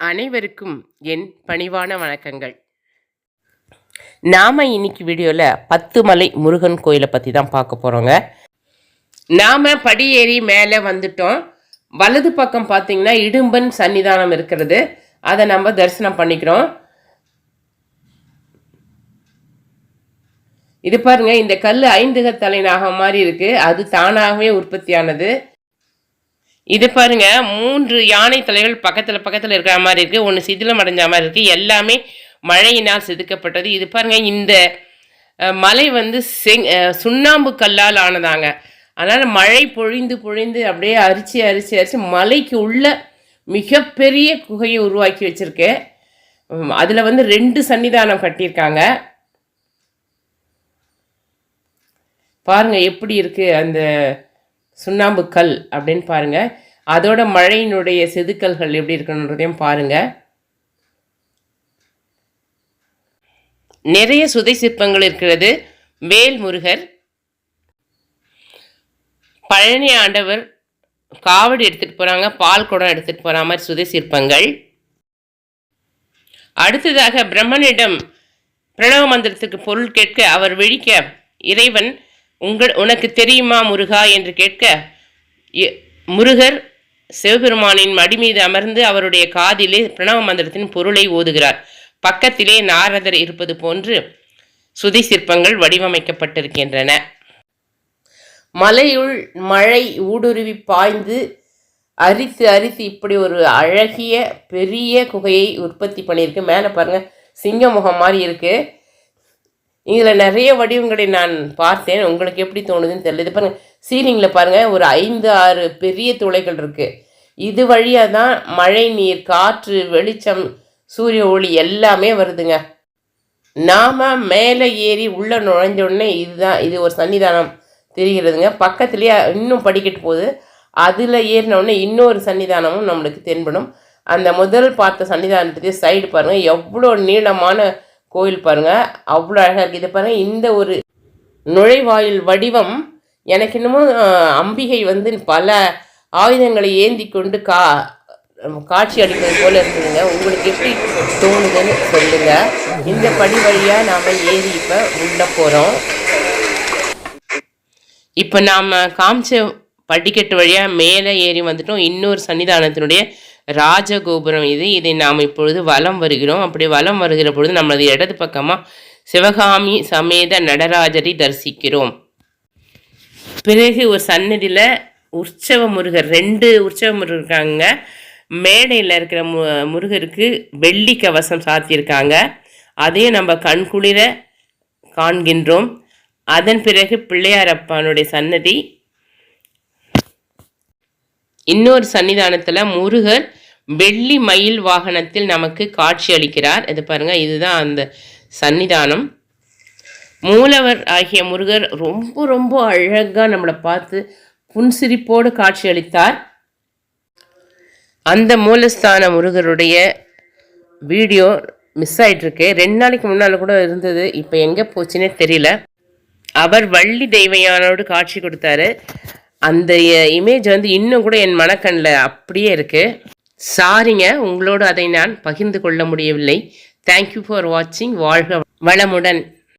அனைவருக்கும் என் பணிவான வணக்கங்கள். நாம் இன்னைக்கு வீடியோவில் பத்து மலை முருகன் கோயிலை பற்றி தான் பார்க்க போகிறோங்க நாம் படியேறி மேலே வந்துட்டோம். வலது பக்கம் பார்த்தீங்கன்னா இடும்பன் சன்னிதானம் இருக்கிறது. அதை நம்ம தரிசனம் பண்ணிக்கிறோம். இது பாருங்க இந்த கல் ஐந்துக தலைநாகம் மாதிரி இருக்குது அது தானாகவே உற்பத்தியானது. இது பாருங்க மூன்று யானை தலைகள் பக்கத்தில் பக்கத்தில் இருக்கிற மாதிரி இருக்கு. ஒன்று சிதிலம் அடைஞ்ச மாதிரி இருக்கு. எல்லாமே மழையினால் செதுக்கப்பட்டது. இது பாருங்க இந்த மலை வந்து செங் சுண்ணாம்பு கல்லால் ஆனதாங்க. அதனால் மழை பொழிந்து பொழிந்து அப்படியே அரிச்சு அரிச்சு அரிச்சு மலைக்கு உள்ள மிகப்பெரிய குகையை உருவாக்கி வச்சிருக்கு. அதில் வந்து ரெண்டு சன்னிதானம் கட்டியிருக்காங்க. பாருங்க எப்படி இருக்கு அந்த சுண்ணாம்பு கல் அப்படின்னு பாருங்கள் அதோட மழையினுடைய செதுக்கல்கள் எப்படி இருக்கணுன்றதையும் பாருங்கள் நிறைய சுதை சிற்பங்கள் இருக்கிறது. வேல்முருகர் பழனி ஆண்டவர் காவடி எடுத்துகிட்டு போகிறாங்க பால் குடம் எடுத்துகிட்டு போகிற மாதிரி சுதை சிற்பங்கள். அடுத்ததாக பிரம்மனிடம் பிரணவ மந்திரத்துக்கு பொருள் கேட்க அவர் விழிக்க இறைவன் உங்கள் உனக்கு தெரியுமா முருகா என்று கேட்க முருகர் சிவபெருமானின் மடி மீது அமர்ந்து அவருடைய காதிலே பிரணவ மந்திரத்தின் பொருளை ஓதுகிறார். பக்கத்திலே நாரதர் இருப்பது போன்று சுதி சிற்பங்கள் வடிவமைக்கப்பட்டிருக்கின்றன. மலையுள் மழை ஊடுருவி பாய்ந்து அரித்து அரித்து இப்படி ஒரு அழகிய பெரிய குகையை உற்பத்தி பண்ணியிருக்கு. மேலே பாருங்கள் சிங்க முகம் மாதிரி இருக்குது இதில் நிறைய வடிவங்களை நான் பார்த்தேன். உங்களுக்கு எப்படி தோணுதுன்னு தெரியல. இது பாருங்கள் சீலிங்கில் பாருங்கள் ஒரு ஐந்து ஆறு பெரிய துளைகள் இருக்குது இது வழியாக தான் மழை நீர் காற்று வெளிச்சம் சூரிய ஒளி எல்லாமே வருதுங்க. நாம் மேலே ஏறி உள்ளே நுழைஞ்சோடனே இதுதான் இது ஒரு சன்னிதானம் தெரிகிறதுங்க. பக்கத்துலேயே இன்னும் படிக்கட்டு போகுது. அதில் ஏறினோடனே இன்னொரு சன்னிதானமும் நம்மளுக்கு தென்படும். அந்த முதல் பார்த்த சன்னிதானத்துக்கு சைடு பாருங்கள் எவ்வளோ நீளமான கோயில் பாருங்கள் அவ்வளோ அழகாக இருக்குது இதை பாருங்கள் இந்த ஒரு நுழைவாயில் வடிவம். எனக்கு இன்னமும் அம்பிகை வந்து பல ஆயுதங்களை ஏந்தி கொண்டு கா காட்சி அளிப்பது போல இருக்குதுங்க. உங்களுக்கு எப்படி தோணுதுன்னு சொல்லுங்க. இந்த படி வழியாக நாம் ஏறி இப்போ உள்ள போகிறோம் இப்போ நாம் காமிச்ச படிக்கட்டு வழியாக மேலே ஏறி வந்துட்டோம். இன்னொரு சன்னிதானத்தினுடைய ராஜகோபுரம் இது. இதை நாம் இப்பொழுது வலம் வருகிறோம். அப்படி வலம் வருகிற பொழுது நமது இடது பக்கமாக சிவகாமி சமேத நடராஜரை தரிசிக்கிறோம். பிறகு ஒரு சன்னதியில் உற்சவ முருகர் ரெண்டு உற்சவ முருகர் இருக்காங்க. மேடையில் இருக்கிற மு முருகருக்கு வெள்ளி கவசம் சாத்தியிருக்காங்க. அதையும் நம்ம கண்குளிர காண்கின்றோம். அதன் பிறகு பிள்ளையாரப்பானுடைய சன்னதி. இன்னொரு சன்னிதானத்தில் முருகர் வெள்ளி மயில் வாகனத்தில் நமக்கு காட்சி அளிக்கிறார். இது பாருங்க இதுதான் அந்த சன்னிதானம். மூலவர் ஆகிய முருகர் ரொம்ப ரொம்ப அழகாக நம்மளை பார்த்து புன்சிரிப்போடு காட்சி அளித்தார். அந்த மூலஸ்தான முருகருடைய வீடியோ மிஸ் ஆகிட்டுருக்கு ரெண்டு நாளைக்கு முன்னால் கூட இருந்தது இப்போ எங்கே போச்சுன்னே தெரியல. அவர் வள்ளி தெய்வயானோடு காட்சி கொடுத்தாரு. அந்த இமேஜ் வந்து இன்னும் கூட என் மனக்கண்ணில் அப்படியே இருக்குது சாரிங்க உங்களோடு அதை நான் பகிர்ந்து கொள்ள முடியவில்லை. தேங்க்யூ ஃபார் வாட்சிங் வாழ்க வளமுடன்.